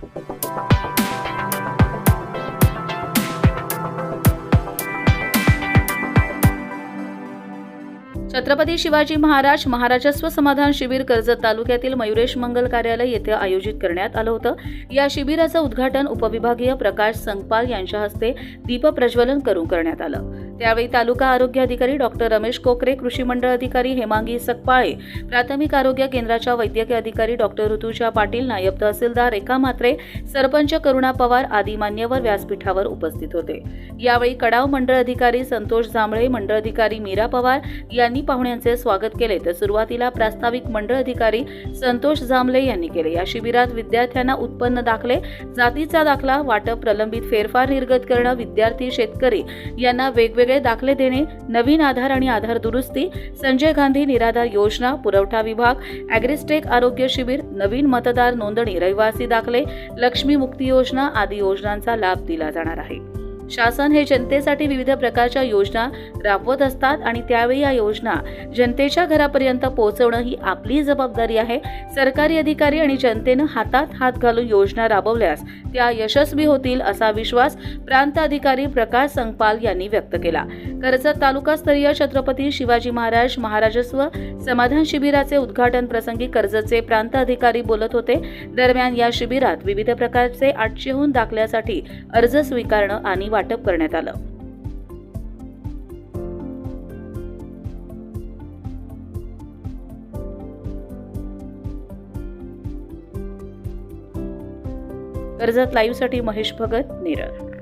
छत्रपती शिवाजी महाराज महाराजस्व समाधान शिबिर कर्जत तालुक्यातील मयुरेश मंगल कार्यालय येथे आयोजित करण्यात आलं होतं. या शिबिराचं उद्घाटन उपविभागीय प्रकाश संगपाल यांच्या हस्ते दीप प्रज्वलन करून करण्यात आलं. त्यावेळी तालुका आरोग्य अधिकारी डॉक्टर रमेश कोकरे कृषी मंडळ अधिकारी हेमांगी सकपाळे प्राथमिक आरोग्य केंद्राच्या वैद्यकीय अधिकारी डॉक्टर ऋतुजा पाटील नायब तहसीलदार रेखा म्हात्रे सरपंच करुणा पवार आदी मान्यवर व्यासपीठावर उपस्थित होते. यावेळी कडाव मंडळ अधिकारी संतोष जांभळे मंडळ अधिकारी मीरा पवार यांनी पाहुण्यांचे स्वागत केले. तर सुरुवातीला प्रास्ताविक मंडळ अधिकारी संतोष जांभळे यांनी केले. या शिबिरात विद्यार्थ्यांना उत्पन्न दाखले जातीचा दाखला वाटप प्रलंबित फेरफार निर्गत करणं विद्यार्थी शेतकरी यांना वेगवेगळे दाखले देणे नवीन आधार आणि आधार दुरुस्ती संजय गांधी निराधार योजना पुरवठा विभाग अॅग्रिस्टेक आरोग्य शिबिर नवीन मतदार नोंदणी रहिवासी दाखले लक्ष्मी मुक्ती योजना आदी योजनांचा लाभ दिला जाणार आहे. शासन हे जनतेसाठी विविध प्रकारच्या योजना राबवत असतात आणि त्यावेळी या योजना जनतेच्या घरापर्यंत पोहोचवणं ही आपली जबाबदारी आहे. सरकारी अधिकारी आणि जनतेनं हातात हात घालून योजना राबवल्यास त्या यशस्वी होतील असा विश्वास प्रांत अधिकारी प्रकाश संगपाल यांनी व्यक्त केला. कर्जत तालुकास्तरीय छत्रपती शिवाजी महाराज महाराजस्व समाधान शिबिराचे उद्घाटन प्रसंगी कर्जतचे प्रांत अधिकारी बोलत होते. दरम्यान या शिबिरात विविध प्रकारचे आठशेहून दाखल्यासाठी अर्ज स्वीकारणं आणि वाटप करण्यात आलं. कर्जत लाईव्हसाठी महेश भगत नेरळ.